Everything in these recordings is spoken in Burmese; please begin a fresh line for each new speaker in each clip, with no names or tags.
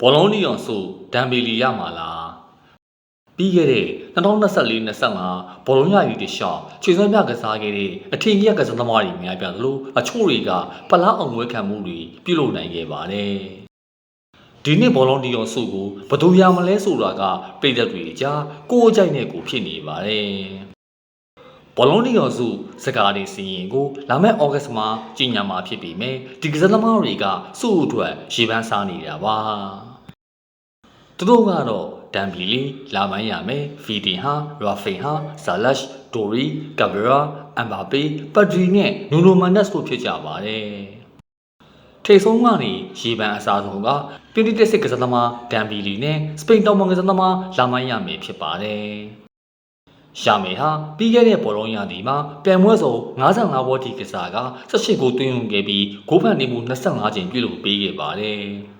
ဘောလုံးနီယွန်ဆိုဒမ်ဘီလီရမှာလားပြီးခဲ့တဲ့2024-25ဘောလုံးရည်တည်ရှော့ခြေစွမ်းပြကစားခဲ့တဲ့အထင်ကြီးကစားသမားတွေများပြသလိုအချို့တွေကပလားအောင်ဝဲခံမှုတွေပြုလုပ်နိုင်ခဲ့ပါတယ်ဒီနှစ်ဘောလုံးဒီအောင်စုကိုဘယ်သူရမလဲဆိုတာကပြည်သက်တွေကြားကိုယ်အကြိုက်နဲ့ကိုဖြစ်နေပါတယ်ဘောလုံးဒီအောင်စုစကားတွေစီရင်ကိုလာမယ့်ဩဂတ်မှာကြီးညာမှာဖြစ်ပြီးမယ်ဒီကစားသမားတွေကစုအတွက်ရေပန်းစားနေတာပါ သူတို့ကတော့ဒမ်ဘီလီလာမိုင်းရမယ်ဖီဒီဟာရာဖေဟာဇာလက်ရှ်ဒိုရီကဗရာအမ်ဘာပေပတ်ဒရီနဲ့နူနိုမန်နက်စ်တို့ဖြစ်ကြပါတယ်ထိတ်ဆုံးကနေရေပန်အစားဆုံးကပြင်းတိတက်စစ်ကစားသမားဒမ်ဘီလီနဲ့စပိန်တောင်ပန်ကစားသမားလာမိုင်းရမယ်ဖြစ်ပါတယ်ရှာမေဟာပြီးခဲ့တဲ့ဘောလုံးရာသီမှာပြန်ပွဲစုံ55ဘောတီကစားက18ဂိုးသွင်းယူခဲ့ပြီးဂိုးဖန်နေမှု25ချိန်ပြုလုပ်ပေးခဲ့ပါတယ်။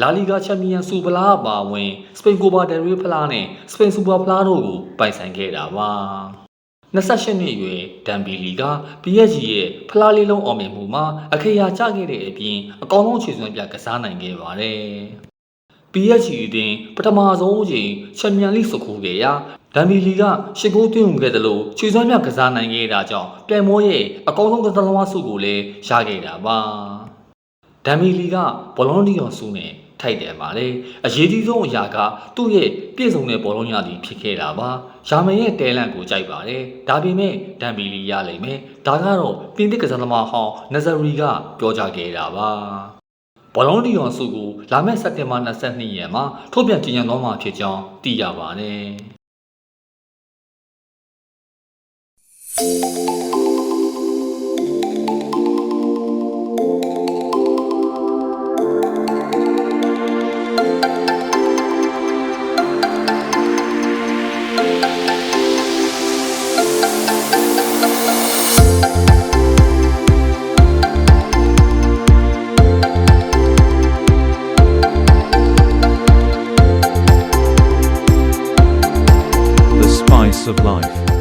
လာလီဂါချန်ပီယံစူပလာအပါအဝင်စပိန်ကိုပါဒယ်ရီဖလားနဲ့စပိန်စူပါဖလားတို့ကိုပိုင်ဆိုင်ခဲ့တာပါ28နှစ်အရွယ်ဒမ်ဘီလီက PSG ရဲ့ဖလားလေးလုံးအောင်မြင်မှုမှာအခရာကျခဲ့တဲ့အပြင်အကောင်းဆုံးခြေစွမ်းပြကစားနိုင်ခဲ့ပါတယ် PSG တင်ပထမဆုံးအချိန်ချန်ပီယံလိစကူခဲ့ရာဒမ်ဘီလီကရှစ်ဂိုးသွင်းခဲ့တယ်လို့ခြေစွမ်းပြကစားနိုင်ခဲ့တာကြောင့်ပြိုင်ပွဲရဲ့အကောင်းဆုံးကစားသမားဆုကိုလည်းရခဲ့တာပါဒမ်မီလီကဘောလုံးဒီအောင်စုနဲ့ ထိုက်တယ်ပါလေအရေးကြီးဆုံးအရာကသူ့ရဲ့ပြည့်စုံတဲ့ဘောလုံးရသည်ဖြစ်ခဲ့တာပါယာမန်ရဲ့တဲလန့်ကိုကြိုက်ပါတယ်ဒါပေမဲ့ဒမ်မီလီရလိမ့်မယ်ဒါကတော့ပြင်သစ်ကစားသမားဟောင်းနဇရီကပြောကြားခဲ့တာပါဘောလုံးဒီအောင်စုကိုလာမယ့်စက်တင်ဘာ22ရက်မှာထုတ်ပြန်ကြေညာသွားမှာဖြစ်ကြောင်းသိရပါတယ်
of life.